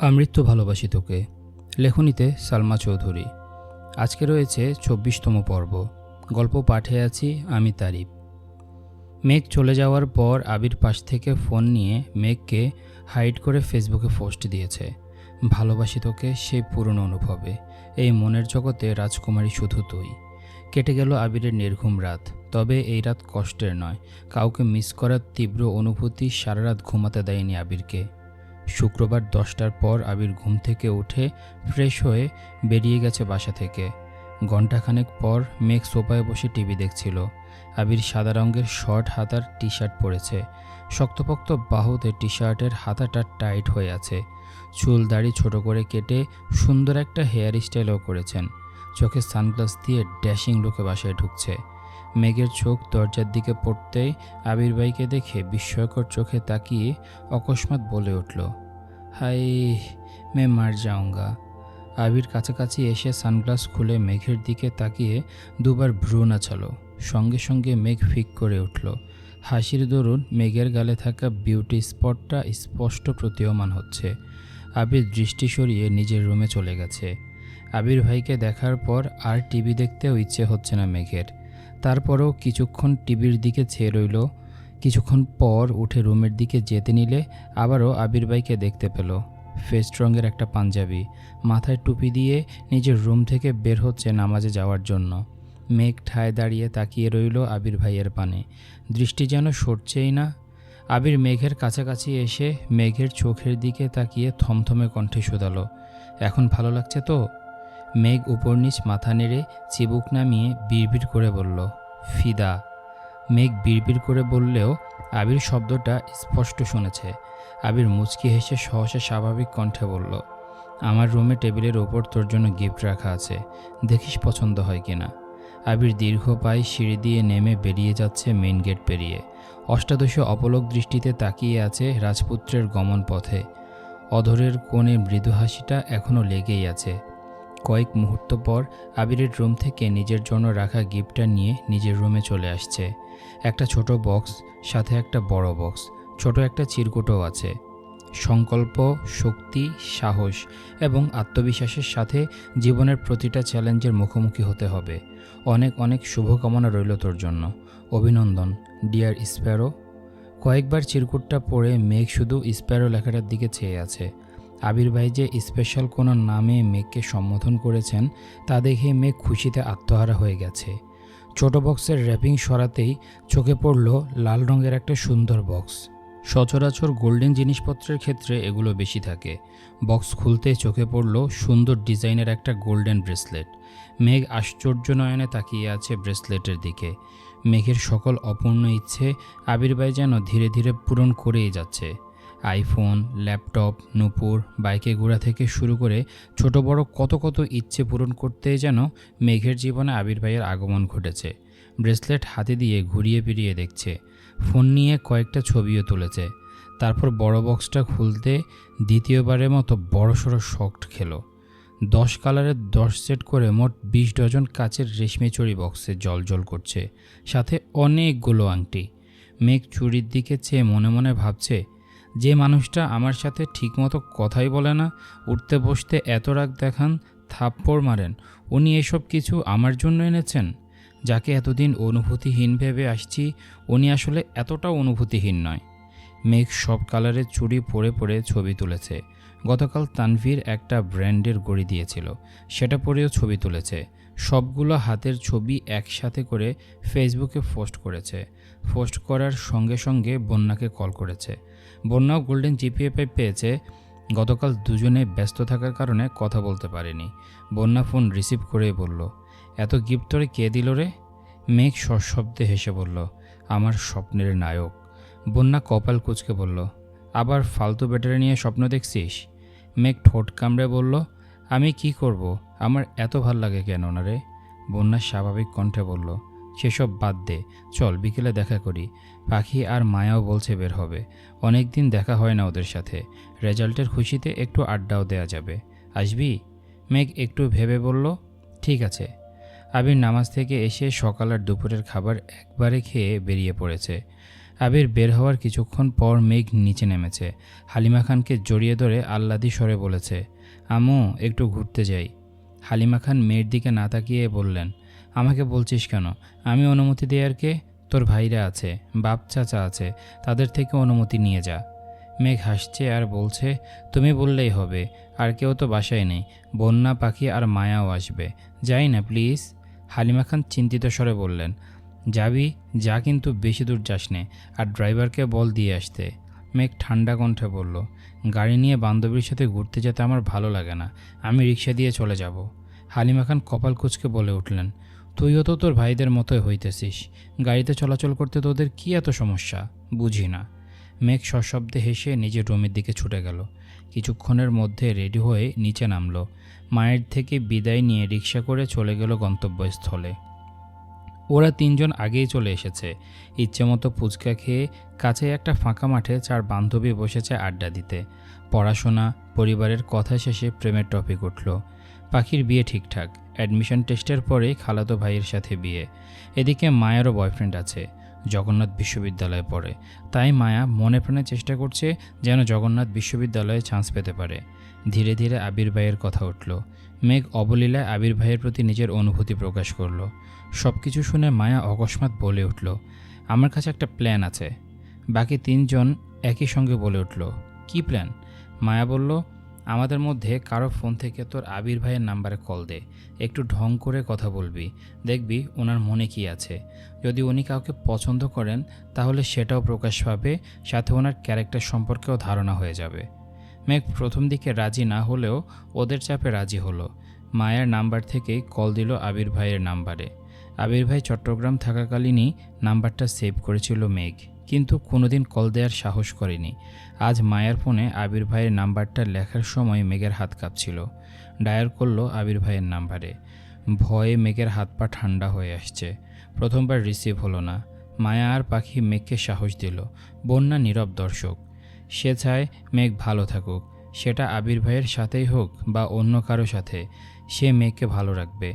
আমৃত্যু ভালোবাসি তোকে। লেখনীতে সালমা চৌধুরী। আজকে রয়েছে চব্বিশতম পর্ব। গল্প পাঠে আছি আমি তারিফ। মেঘ চলে যাওয়ার পর আবির পাশ থেকে ফোন নিয়ে মেঘকে হাইড করে ফেসবুকে পোস্ট দিয়েছে। ভালোবাসি তোকে সেই পুরনো অনুভবে। এই মনের জগতে রাজকুমারী শুধু তুই। কেটে গেল আবিরের নির্ঘুম রাত। তবে এই রাত কষ্টের নয়। কাউকে মিস করার তীব্র অনুভূতি সারা রাত ঘুমাতে দেয়নি আবিরকে। শুক্রবার দশটার পর আবির ঘুম থেকে উঠে ফ্রেশ হয়ে বেরিয়ে গেছে বাসা থেকে। ঘণ্টাখানেক পর মেঘ সোফায় বসে টিভি দেখছিল। আবির সাদা রঙের শর্ট হাতার টি শার্ট পরেছে। শক্তপোক্ত বাহুতে টি শার্টের হাতাটা টাইট হয়ে আছে। চুল দাড়ি ছোট করে কেটে সুন্দর একটা হেয়ার স্টাইলও করেছেন। চোখে সানগ্লাস দিয়ে ড্যাশিং লুকে বাসায় ঢুকছে। মেঘের চোখ দরজার দিকে পড়তেই আবির ভাইকে দেখে বিস্ময়কর চোখে তাকিয়ে অকস্মাৎ বলে উঠল হাই মে মার যাওঙ্গা। আবির কাছাকাছি এসে সানগ্লাস খুলে মেঘের দিকে তাকিয়ে দুবার ভ্রু নাচালো, সঙ্গে সঙ্গে মেঘ ফিক করে উঠল। হাসির দরুন মেঘের গালে থাকা বিউটি স্পটটা স্পষ্ট প্রতীয়মান হচ্ছে। আবির দৃষ্টি সরিয়ে নিজের রুমে চলে গেছে। আবির ভাইকে দেখার পর আর টিভি দেখতেও ইচ্ছে হচ্ছে না মেঘের। তারপরেও কিছুক্ষণ টিভির দিকে চেয়ে রইল। কিছুক্ষণ পর উঠে রুমের দিকে যেতে নিলে আবারও আবির ভাইকে দেখতে পেল। ফেস্ট রঙের একটা পাঞ্জাবি। মাথায় টুপি দিয়ে নিজের রুম থেকে বের হচ্ছে নামাজে যাওয়ার জন্য। মেঘ ঠায় দাঁড়িয়ে তাকিয়ে রইল আবির ভাইয়ের পানে। দৃষ্টি যেন সরছেই না। আবির মেঘের কাছাকাছি এসে মেঘের চোখের দিকে তাকিয়ে থমথমে কণ্ঠে শুধালো। এখন ভালো লাগছে তো? মেঘ উপর নিচ মাথা নেড়ে চিবুক নামিয়ে বিড়বিড় করে বলল, ফিদা। মেঘ বিড়বিড় করে বললেও আবির শব্দটা স্পষ্ট শুনেছে। আবির মুচকি হেসে সহসা স্বাভাবিক কণ্ঠে বলল, আমার রুমে টেবিলের ওপর তোর জন্য গিফট রাখা আছে, দেখিস পছন্দ হয় কিনা? আবির দীর্ঘ পায়ে সিঁড়ি দিয়ে নেমে বেরিয়ে যাচ্ছে মেইন গেট পেরিয়ে। অষ্টাদশী অপলক দৃষ্টিতে তাকিয়ে আছে রাজপুত্রের গমন পথে অধরের কোণে মৃদু হাসিটা এখনও লেগেই আছে। কয়েক মুহূর্ত পর আবিরের রুম থেকে নিজের জন্য রাখা গিফটটা নিয়ে নিজের রুমে চলে আসছে। একটা ছোট বক্স, সাথে একটা বড় বক্স, ছোট একটা চিরকুটও আছে। সংকল্প, শক্তি, সাহস এবং আত্মবিশ্বাসের সাথে জীবনের প্রতিটা চ্যালেঞ্জের মুখোমুখি হতে হবে। অনেক অনেক শুভকামনা রইল তোর জন্য। অভিনন্দন, ডিয়ার স্প্যারো। কয়েকবার চিরকুটটা পড়ে মেঘ শুধু স্প্যারো লেখাটার দিকে চেয়ে আছে। আবির ভাই যে স্পেশাল কোনো নামে মেঘকে সম্বোধন করেছেন, তা দেখে মেঘ খুশিতে আত্মহারা হয়ে গেছে। ছোট বক্সের র্যাপিং সরাতেই চোখে পড়ল লাল রঙের একটা সুন্দর বক্স সচরাচর গোল্ডেন জিনিসপত্রের ক্ষেত্রে এগুলো বেশি থাকে। বক্স খুলতে চোখে পড়ল সুন্দর ডিজাইনের একটা গোল্ডেন ব্রেসলেট মেঘ আশ্চর্য নয়নে তাকিয়ে আছে ব্রেসলেটের দিকে। মেঘের সকল অপূর্ণ ইচ্ছে আবির্ভাই যেন ধীরে ধীরে পূরণ করেই যাচ্ছে। আইফোন, ল্যাপটপ, নূপুর, বাইকে ঘোরা থেকে শুরু করে ছোট বড় কত কত ইচ্ছে পূরণ করতে যেন মেঘের জীবনে আবির্ভাইয়ের আগমন ঘটেছে। ব্রেসলেট হাতে দিয়ে ঘুরিয়ে ফিরিয়ে দেখছে। ফোন নিয়ে কয়েকটা ছবিও তুলেছে। তারপর বড় বক্সটা খুলতে দ্বিতীয়বারের মতো বড়সড় শক্ট খেলো। দশ কালারের দশ সেট করে মোট বিশ ডজন কাচের রেশমি চুড়ি বক্সে জল জল করছে। সাথে অনেকগুলো আংটি। মেঘ চুরির দিকে চেয়ে মনে মনে ভাবছে যে মানুষটা আমার সাথে ঠিকমতো কথাই বলে না, উঠতে বসতে এত রাগ দেখান, থাপ্পড় মারেন। উনি এসব কিছু আমার জন্য এনেছেন? যাকে এতদিন অনুভূতিহীন ভেবে আসছি, উনি আসলে এতটাও অনুভূতিহীন নয়। মেঘ সব কালারের চুড়ি পরে পরে ছবি তুলেছে। গতকাল তানভীর একটা ব্র্যান্ডের গড়ি দিয়েছিল। সেটা পরেও ছবি তুলেছে। সবগুলো হাতের ছবি একসাথে করে ফেসবুকে পোস্ট করেছে। পোস্ট করার সঙ্গে সঙ্গে বন্যাকে কল করেছে। বন্যাও গোল্ডেন জিপিএ পেয়েছে। গতকাল দুজনে ব্যস্ত থাকার কারণে কথা বলতে পারেনি। বন্যা ফোন রিসিভ করেই বলল, এত গিফট তোরে কে দিল রে? মেঘ সশব্দে হেসে বলল, আমার স্বপ্নের নায়ক। বন্যা কপাল কুচকে বলল, আবার ফালতু ব্যাটারি নিয়ে স্বপ্ন দেখছিস? মেঘ ঠোঁট কামড়ে বলল, আমি কি করব? আমার এত ভালো লাগে কেন না রে? বন্যা স্বাভাবিক কণ্ঠে বলল, সেসব বাদ দে। চল বিকেলে দেখা করি। পাখি আর মায়াও বলছে বের হবে। অনেক দিন দেখা হয় না ওদের সাথে। রেজাল্টের খুশিতে একটু আড্ডাও দেয়া যাবে। আসবি? মেঘ একটু ভেবে বলল, ঠিক আছে। আবির নামাজ থেকে এসে সকাল আর দুপুরের খাবার একবারে খেয়ে বেরিয়ে পড়েছে। আবির বের হওয়ার কিছুক্ষণ পর মেঘ নিচে নেমেছে। হালিমা খানকে জড়িয়ে ধরে আহ্লাদি স্বরে বলেছে, আমু, একটু ঘুরতে যাই। হালিমা খান মেয়ের দিকে না তাকিয়ে বললেন, আমাকে বলছিস কেন? আমি অনুমতি দেওয়ার কে? তোর ভাইরা আছে, বাপ চাচা আছে, তাদের থেকে অনুমতি নিয়ে যা। মেঘ হাসছে আর বলছে, তুমি বললেই হবে, আর কেউ তো বাসায় নেই, বন্যা, পাখি আর মায়াও আসবে। যাই না, প্লিজ। হালিমা খান চিন্তিত স্বরে বললেন, যাবি, যা কিন্তু বেশি দূর যাস নে, আর ড্রাইভারকে বল দিয়ে আসতে। মেঘ ঠান্ডা কণ্ঠে বলল, গাড়ি নিয়ে বান্ধবীর সাথে ঘুরতে যেতে আমার ভালো লাগে না, আমি রিক্সা দিয়ে চলে যাব। হালিমা খান কপাল কুচকে বলে উঠলেন তুইও তো তোর ভাইদের মতোই হইতেছিস। গাড়িতে চলাচল করতে তোদের কী এত সমস্যা? বুঝি না। মেঘ সশব্দে হেসে নিজের রুমের দিকে ছুটে গেল। কিছুক্ষণের মধ্যে রেডি হয়ে নিচে নামল। মায়ের থেকে বিদায় নিয়ে রিক্সা করে চলে গেল গন্তব্যস্থলে। ওরা তিনজন আগেই চলে এসেছে। ইচ্ছেমতো ফুচকা খেয়ে কাছে একটা ফাঁকা মাঠে চার বান্ধবী বসেছে আড্ডা দিতে। পড়াশোনা, পরিবারের কথা শেষে প্রেমের টপিক উঠল। পাখির বিয়ে ঠিকঠাক। অ্যাডমিশন টেস্টের পরেই খালাতো ভাইয়ের সাথে বিয়ে। এদিকে মায়েরও বয়ফ্রেন্ড আছে, জগন্নাথ বিশ্ববিদ্যালয়ে পড়ে। তাই মায়া মনে প্রাণে চেষ্টা করছে যেন জগন্নাথ বিশ্ববিদ্যালয়ে চান্স পেতে পারে। ধীরে ধীরে আবির ভাইয়ের কথা উঠল। মেঘ অবলীলায় আবির ভাইয়ের প্রতি নিজের অনুভূতি প্রকাশ করল। সব কিছু শুনে মায়া অকস্মাৎ বলে উঠল, আমার কাছে একটা প্ল্যান আছে। বাকি তিনজন একই সঙ্গে বলে উঠল, কি প্ল্যান মায়া বলল আমাদের মধ্যে কারও ফোন থেকে তোর আবির ভাইয়ের নাম্বারে কল দে। একটু ঢং করে কথা বলবি। দেখবি ওনার মনে কি আছে। যদি উনি কাউকে পছন্দ করেন, তাহলে সেটাও প্রকাশ পাবে, সাথে ওনার ক্যারেক্টার সম্পর্কেও ধারণা হয়ে যাবে। মেঘ প্রথম দিকে রাজি না হলেও ওদের চাপে রাজি হলো। মায়ের নাম্বার থেকেই কল দিল আবির ভাইয়ের নাম্বারে। আবির ভাই চট্টগ্রাম থাকাকালীনই নাম্বারটা সেভ করেছিল মেঘ। কিন্তু কোনোদিন কল দেওয়ার সাহস করেনি। আজ মায়ের ফোনে আবির ভাইয়ের নাম্বারটা লেখার সময় মেঘের হাত কাঁপছিল। ডায়ার করল আবির ভাইয়ের নাম্বারে। ভয়ে মেঘের হাত পা ঠান্ডা হয়ে আসছে। প্রথমবার রিসিভ হলো না। মায়া আর পাখি মেঘকে সাহস দিল। বন্যা নীরব দর্শক। সে চায় মেঘ ভালো থাকুক। সেটা আবির ভাইয়ের সাথেই হোক বা অন্য কারও সাথে। সে মেঘকে ভালো রাখবে।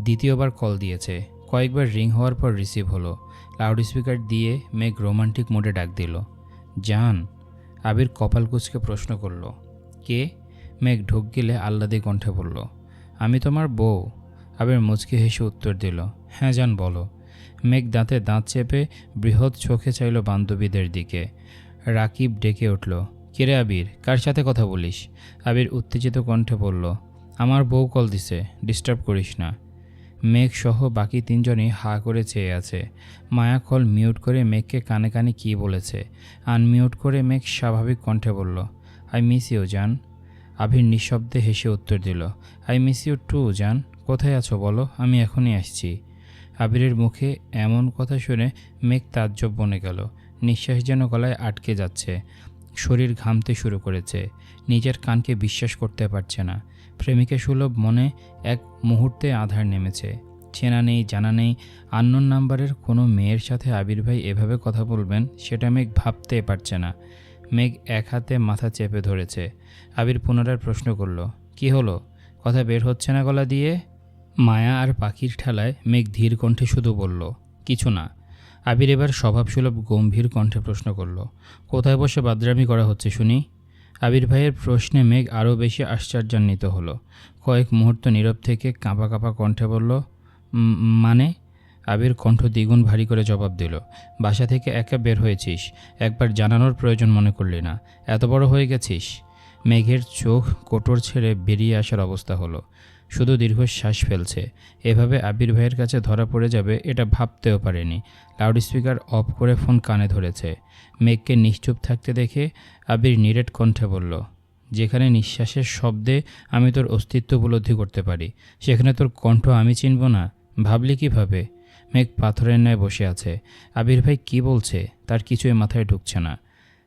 দ্বিতীয়বার কল দিয়েছে। কয়েকবার রিং হওয়ার পর রিসিভ হলো। লাউড স্পিকার দিয়ে মেঘ রোমান্টিক মোডে ডাক দিল, জান। আবির কপাল কুচকে প্রশ্ন করল, কে? মেঘ ঢোক গেলে আহ্লাদে কণ্ঠে বলল, আমি তোমার বউ। আবির মুচকি হেসে উত্তর দিল হ্যাঁ জান, বলো। মেঘ দাঁতে দাঁত চেপে বৃহৎ চোখে চাইল বান্ধবীদের দিকে। রাকিব ডেকে উঠল কিরে আবির? কার সাথে কথা বলিস? আবির উত্তেজিত কণ্ঠে বলল, আমার বউ কল দিছে, ডিস্টার্ব করিস না। মেঘ সহ বাকি তিনজনই হা করে চেয়ে আছে। মায়া কল মিউট করে মেঘকে কানে কানে কী বলেছে। আনমিউট করে মেঘ স্বাভাবিক কণ্ঠে বলল, আই মিস ইউ, জান। আবির নিঃশব্দে হেসে উত্তর দিল, আই মিস ইউ টু, জান। কোথায় আছো বলো? আমি এখনই আসছি। আবিরের মুখে এমন কথা শুনে মেঘ তাজ্জব বনে গেল। নিঃশ্বাস যেন গলায় আটকে যাচ্ছে। শরীর ঘামতে শুরু করেছে। নিজের কানকে বিশ্বাস করতে পারছে না। প্রেমিকা সুলভ মনে এক মুহূর্তে আধার নেমেছে। চেনা নেই, জানা নেই, আন্নোন নাম্বারের কোনো মেয়ের সাথে আবির ভাই এভাবে কথা বলবেন, সেটা মেঘ ভাবতে পারছে না। মেঘ এক হাতে মাথা চেপে ধরেছে। আবির পুনরায় প্রশ্ন করল, কি হলো? কথা বের হচ্ছে না গলা দিয়ে? মায়া আর পাখির ঠেলায় মেঘ ধীর কণ্ঠে শুধু বলল, কিছু না। আবির এবার স্বভাবসুলভ গম্ভীর কণ্ঠে প্রশ্ন করল, কোথায় বসে বাদরামি করা হচ্ছে শুনি? আবির ভাইয়ের প্রশ্নে মেঘ আরও বেশি আশ্চর্যান্বিত হলো। কয়েক মুহূর্ত নীরব থেকে কাঁপা কাঁপা কণ্ঠে বলল মানে? আবির কণ্ঠ দ্বিগুণ ভারী করে জবাব দিল, বাসা থেকে একা বের হয়েছিস, একবার জানানোর প্রয়োজন মনে করলি না, এত বড় হয়ে গেছিস? মেঘের চোখ কোটর ছেড়ে বেরিয়ে আসার অবস্থা হলো। শুধু দীর্ঘশ্বাস ফেলছে। এভাবে আবির ভাইয়ের কাছে ধরা পড়ে যাবে এটা ভাবতেও পারেনি। লাউডস্পিকার অফ করে ফোন কানে ধরেছে। মেঘকে নিশ্চুপ থাকতে দেখে আবির নিরেট কণ্ঠে বলল, যেখানে নিঃশ্বাসের শব্দে আমি তোর অস্তিত্ব উপলব্ধি করতে পারি, সেখানে তোর কণ্ঠ আমি চিনব না। ভাবলি কীভাবে? মেঘ পাথরের ন্যায় বসে আছে। আবির ভাই কি বলছে তার কিছুই মাথায় ঢুকছে না।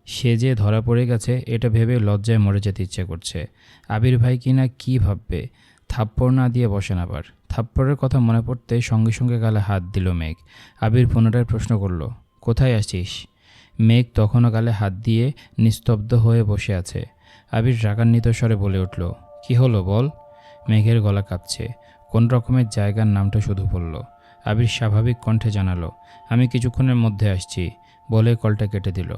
সে যে ধরা পড়ে গেছে, এটা ভেবে লজ্জায় মরে যেতে ইচ্ছে করছে। আবির ভাই কিনা কি ভাববে? থাপ্পড় না দিয়ে বসেন আবার। থাপ্পড়ের কথা মনে পড়তে সঙ্গে সঙ্গে গালে হাত দিল মেঘ। আবির পুনরায় প্রশ্ন করল, কোথায় আসছিস মেঘ তখনও গালে হাত দিয়ে নিস্তব্ধ হয়ে বসে আছে। আবির রাগান্বিত স্বরে বলে উঠল, কি হলো বল? মেঘের গলা কাঁপছে। কোন রকমের জায়গার নামটা শুধু বলল। আবির স্বাভাবিক কণ্ঠে জানালো, আমি কিছুক্ষণের মধ্যে আসছি। বলে কলটা কেটে দিল।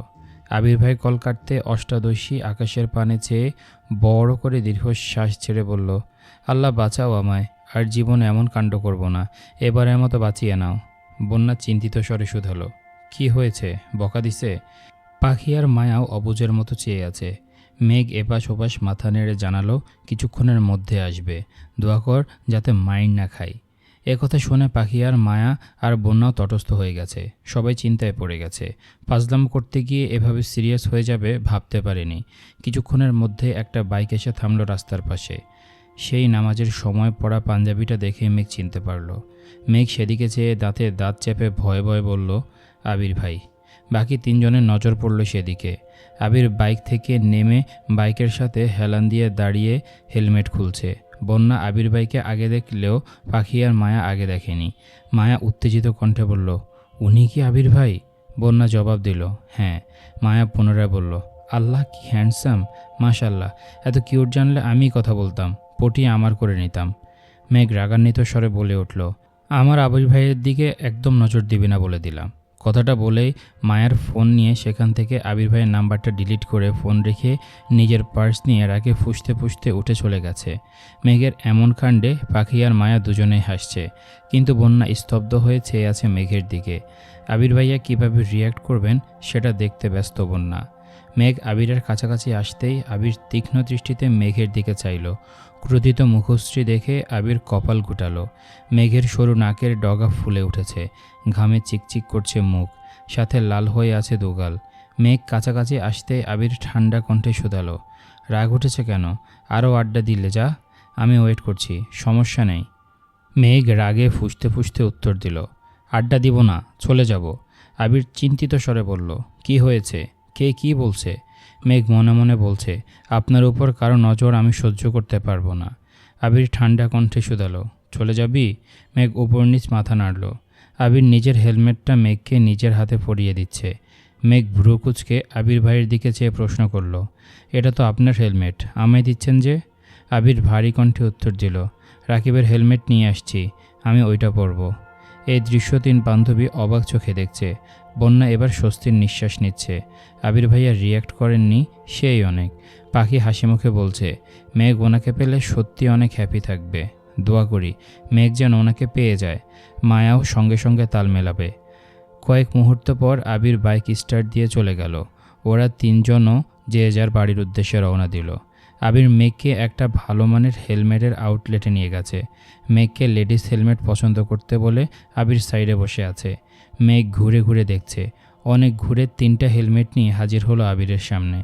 আবির ভাই কল কাটতে অষ্টাদশী আকাশের পানে চেয়ে বড় করে দীর্ঘশ্বাস ছেড়ে বলল, আল্লাহ বাঁচাও আমায়, আর জীবনে এমন কাণ্ড করব না। এবারের মতো বাঁচিয়ে নাও। বন্যা চিন্তিত স্বরে শুধালো, কি হয়েছে? বকা দিছে? পাখি আর মায়াও অবুজের মতো চেয়ে আছে। মেঘ এপাশ ওপাশ মাথা নেড়ে জানালো, কিছুক্ষণের মধ্যে আসবে। দোয়া কর যাতে মাইন না এ কথা শুনে পাখি আর মায়া আর বন্যাও তটস্থ হয়ে গেছে। সবাই চিন্তায় পড়ে গেছে। ফাজলাম করতে গিয়ে এভাবে সিরিয়াস হয়ে যাবে ভাবতে পারেনি। কিছুক্ষণের মধ্যে একটা বাইক এসে থামল রাস্তার পাশে। সেই নামাজের সময় পড়া পাঞ্জাবিটা দেখে মেঘ চিনতে পারল। মেঘ সেদিকে চেয়ে দাঁতে দাঁত চেপে ভয়ে ভয়ে বলল, আবির ভাই। বাকি তিনজনের নজর পড়ল সেদিকে। আবির বাইক থেকে নেমে বাইকের সাথে হেলান দিয়ে দাঁড়িয়ে হেলমেট খুলছে। বন্যা আবির ভাইকে আগে দেখলেও পাখি আর মায়া আগে দেখেনি। মায়া উত্তেজিত কণ্ঠে বলল, উনি কি আবির ভাই বন্যা জবাব দিল হ্যাঁ। মায়া পুনরায় বলল, আল্লাহ কি হ্যান্ডসাম মাশাল্লাহ এত কিউট জানলে আমি কথা বলতাম, পটি আমার করে নিতাম। মেঘ রাগান্বিত স্বরে বলে উঠল, আমার আবির ভাইয়ের দিকে একদম নজর দিবি না বলে দিলাম। কথাটা বলেই মায়ের ফোন নিয়ে সেখান থেকে আবির ভাইয়ের নাম্বারটা ডিলিট করে ফোন রেখে নিজের পার্স নিয়ে রাগে ফুসতে ফুসতে উঠে চলে গেছে। মেঘের এমন কাণ্ডে পাখি আর মায়া দুজনেই হাসছে, কিন্তু বন্যা স্তব্ধ হয়ে চেয়ে আছে মেঘের দিকে। আবির ভাইয়া কীভাবে রিয়্যাক্ট করবেন সেটা দেখতে ব্যস্ত বন্যা। মেঘ আবিরের কাছাকাছি আসতেই আবির তীক্ষ্ণ দৃষ্টিতে মেঘের দিকে চাইল। ক্রোধিত মুখশ্রী দেখে আবির কপাল গুটালো। মেঘের সরু নাকের ডগা ফুলে উঠেছে। ঘামে চিকচিক করছে মুখ। সাথে লাল হয়ে আছে দুগাল। মেঘ কাছাকাছি আসতে আবির ঠান্ডা কণ্ঠে শুধালো, রাগ উঠেছে কেন? আরও আড্ডা দিলে যা। আমি ওয়েট করছি, সমস্যা নেই। মেঘ রাগে ফুসতে ফুসতে উত্তর দিল, আড্ডা দিব না, চলে যাব। আবির চিন্তিত স্বরে বলল, কি হয়েছে? কে কি বলছে? মেঘ মনে মনে বলছে, আপনার উপর কারও নজর আমি সহ্য করতে পারব না। আবির ঠান্ডা কণ্ঠে শুধালো, চলে যাবি? মেঘ উপর নিচ মাথা নাড়ল। আবির নিজের হেলমেটটা মেঘকে নিজের হাতে পরিয়ে দিচ্ছে। মেঘ ভ্রু কুচকে আবির ভাইয়ের দিকে চেয়ে প্রশ্ন করল, এটা তো আপনার হেলমেট, আমায় দিচ্ছেন যে? আবির ভারী কণ্ঠে উত্তর দিল, রাকিবের হেলমেট নিয়ে আসছি, আমি ওইটা পরব। এই দৃশ্য তিন বান্ধবী অবাক চোখে দেখছে। বন্যা এবার স্বস্তির নিঃশ্বাস নিচ্ছে। আবির ভাইয়া রিয়্যাক্ট করেননি, সেই অনেক। পাখি হাসি মুখে বলছে, মেঘ ওনাকে পেলে সত্যি অনেক হ্যাপি থাকবে। দোয়া করি, মেঘ যেন ওনাকে পেয়ে যায়। মায়াও সঙ্গে সঙ্গে তাল মেলাবে। কয়েক মুহূর্ত পর আবির বাইক স্টার্ট দিয়ে চলে গেল। ওরা তিনজনও যে যার বাড়ির উদ্দেশ্যে রওনা দিল। আবির মেঘকে একটা ভালো মানের হেলমেটের আউটলেটে নিয়ে গেছে। মেঘকে লেডিস হেলমেট পছন্দ করতে বলে আবির সাইডে বসে আছে। মেঘ ঘুরে ঘুরে দেখছে। অনেক ঘুরে তিনটা হেলমেট নিয়ে হাজির হলো আবিরের সামনে।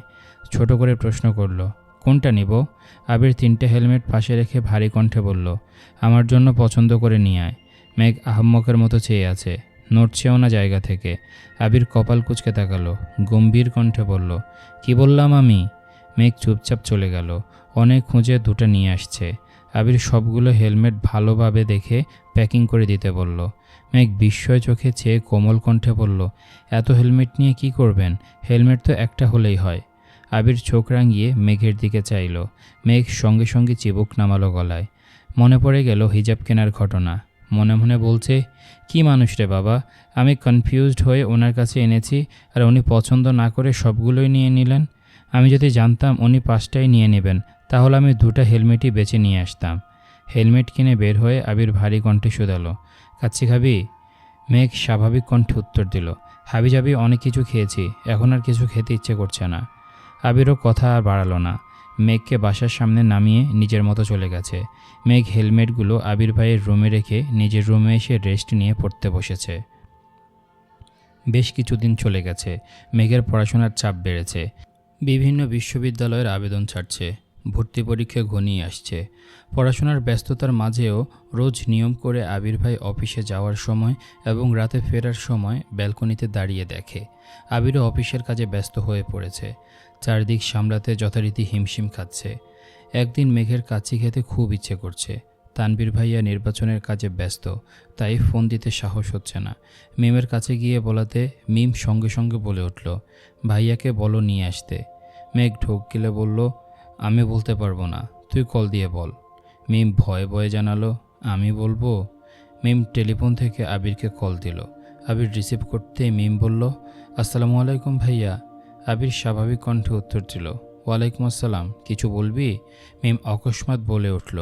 ছোট করে প্রশ্ন করল, কোনটা নিব? আবির তিনটে হেলমেট পাশে রেখে ভারী কণ্ঠে বলল, আমার জন্য পছন্দ করে নিয়ে আয়। মেঘ আহম্মকের মতো চেয়ে আছে, নড়ছেও না জায়গা থেকে। আবির কপাল কুচকে তাকালো, গম্ভীর কণ্ঠে বলল, কি বললাম আমি? মেঘ চুপচাপ চলে গেল। অনেক খুঁজে দুটো নিয়ে আসছে। আবির সবগুলো হেলমেট ভালোভাবে দেখে প্যাকিং করে দিতে বলল। মেঘ বিস্ময় চোখে চেয়ে কোমল কণ্ঠে বলল, এত হেলমেট নিয়ে কি করবেন? হেলমেট তো একটা হলেই হয়। আবির চোখ রাঙিয়ে মেঘের দিকে চাইল। মেঘ সঙ্গে সঙ্গে চিবুক নামালো গলায়। মনে পড়ে গেল হিজাব কেনার ঘটনা। মনে মনে বলছে, কি মানুষ রে বাবা, আমি কনফিউজড হয়ে ওনার কাছে এনেছি আর উনি পছন্দ না করে সবগুলোই নিয়ে নিলেন। আমি যদি জানতাম উনি পাঁচটাই নিয়ে নেবেন, তাহলে আমি দুটো হেলমেটই বেছে নিয়ে আসতাম। হেলমেট কিনে বের হয়ে আবির ভারী কণ্ঠে শুধালো। কাচ্ছি খাবি মেঘ স্বাভাবিক কণ্ঠে উত্তর দিল। হাবি হাবিজাবি অনেক কিছু খেয়েছি। এখন আর কিছু খেতে ইচ্ছে করছে না। আবিরও কথা আর বাড়ালো না। মেঘকে বাসার সামনে নামিয়ে নিজের মতো চলে গেছে। মেঘ হেলমেটগুলো আবির ভাইয়ের রুমে রেখে নিজের রুমে এসে রেস্ট নিয়ে পড়তে বসেছে। বেশ কিছুদিন চলে গেছে। মেঘের পড়াশোনার চাপ বেড়েছে। বিভিন্ন বিশ্ববিদ্যালয়ের আবেদন ছাড়ছে, ভর্তি পরীক্ষা ঘনিয়ে আসছে। পড়াশোনার ব্যস্ততার মাঝেও রোজ নিয়ম করে আবির ভাই অফিসে যাওয়ার সময় এবং রাতে ফেরার সময় ব্যালকনিতে দাঁড়িয়ে দেখে। আবিরও অফিসের কাজে ব্যস্ত হয়ে পড়েছে। চারদিক সামলাতে যথারীতি হিমশিম খাচ্ছে। একদিন মেঘের কাছি খেতে খুব ইচ্ছে করছে। তানবীর ভাইয়া নির্বাচনের কাজে ব্যস্ত, তাই ফোন দিতে সাহস হচ্ছে না। মিমের কাছে গিয়ে বলাতে মিম সঙ্গে সঙ্গে বলে উঠল, ভাইয়াকে বলো নিয়ে আসতে। মেঘ ঢোক গেলে বলল, আমি বলতে পারব না, তুই কল দিয়ে বল। মিম ভয়ে ভয়ে জানালো, আমি বলব? মিম টেলিফোন থেকে আবিরকে কল দিল। আবির রিসিভ করতে মিম বলল, আসসালামু আলাইকুম ভাইয়া। আবির স্বাভাবিক কণ্ঠে উত্তর দিল, ওয়ালাইকুম আসসালাম, কিছু বলবি? মিম অকস্মাৎ বলে উঠল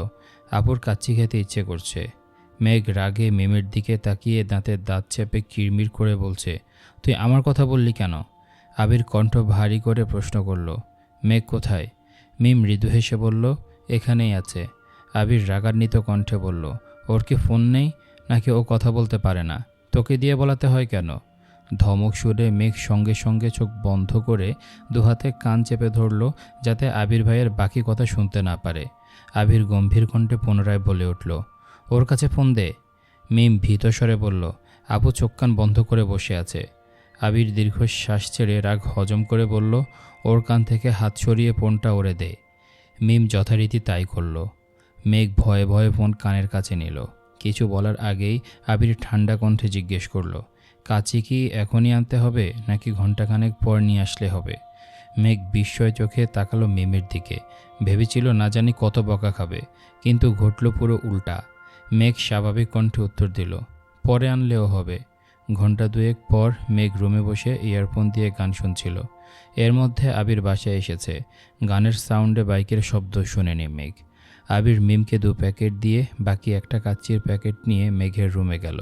আপুর কাচ্চি খেতে ইচ্ছে করছে। মেঘ রাগে মিমের দিকে তাকিয়ে দাঁতের দাঁত চেপে কিরমির করে বলছে, তুই আমার কথা বললি কেন? আবির কণ্ঠ ভারী করে প্রশ্ন করল, মেঘ কোথায়? মিম মৃদু হেসে বলল, এখানেই আছে। আবির রাগান্বিত কণ্ঠে বলল, ওর কি ফোন নেই? নাকি ও কথা বলতে পারে না? তোকে দিয়ে বলাতে হয় কেন? ধমক সুরে মেঘ সঙ্গে সঙ্গে চোখ বন্ধ করে দুহাতে কান চেপে ধরল, যাতে আবির ভাইয়ের বাকি কথা শুনতে না পারে। আবির গম্ভীর কণ্ঠে পুনরায় বলে উঠল, ওর কাছে ফোন দে। মিম ভীত স্বরে বলল, আবু চোখ কান বন্ধ করে বসে আছে। আবির দীর্ঘ শ্বাস ছেড়ে রাগ হজম করে বলল, ওর কান থেকে হাত সরিয়ে ফোনটা ওরে দে। মিম যথারীতি তাই করল। মেঘ ভয়ে ভয়ে ফোন কানের কাছে নিল। কিছু বলার আগেই আবির ঠান্ডা কণ্ঠে জিজ্ঞেস করল কাছে কি এখনই আনতে হবে নাকি ঘন্টাখানেক পর নিয়ে আসলে হবে? মেঘ বিস্ময় চোখে তাকালো মিমের দিকে। ভেবেছিল না জানি কত বকা খাবে, কিন্তু ঘটল পুরো উল্টা। মেঘ স্বাভাবিক কণ্ঠে উত্তর দিল, পরে আনলেও হবে। ঘণ্টা দুয়েক পর মেঘ রুমে বসে ইয়ারফোন দিয়ে গান শুনছিল। এর মধ্যে আবির বাসায় এসেছে। গানের সাউন্ডে বাইকের শব্দ শুনেনি মেঘ। আবির মিমকে দু প্যাকেট দিয়ে, বাকি একটা কাচ্চির প্যাকেট নিয়ে মেঘের রুমে গেল।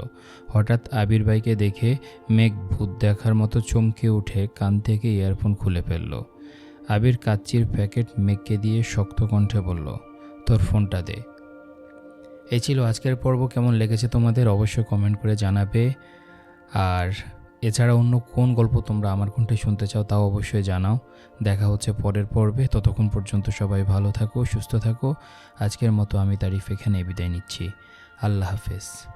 হঠাৎ আবির বাইকে দেখে মেঘ ভূত দেখার মতো চমকে উঠে কান থেকে ইয়ারফোন খুলে ফেলল। আবির কাচ্চির প্যাকেট মেঘকে দিয়ে শক্ত কণ্ঠে বলল, তোর ফোনটা দে। এই ছিল আজকের পর্ব। কেমন লেগেছে তোমাদের অবশ্যই কমেন্ট করে জানাবে। আর এছাড়া অন্য কোন গল্প তোমরা আমার কণ্ঠে শুনতে চাও তাও অবশ্যই জানাও। দেখা হচ্ছে পরের পর্বে। ততক্ষণ পর্যন্ত সবাই ভালো থাকো, সুস্থ থাকো। আজকের মতো আমি তারিফ এখানে বিদায় নিচ্ছি। আল্লাহ হাফেজ।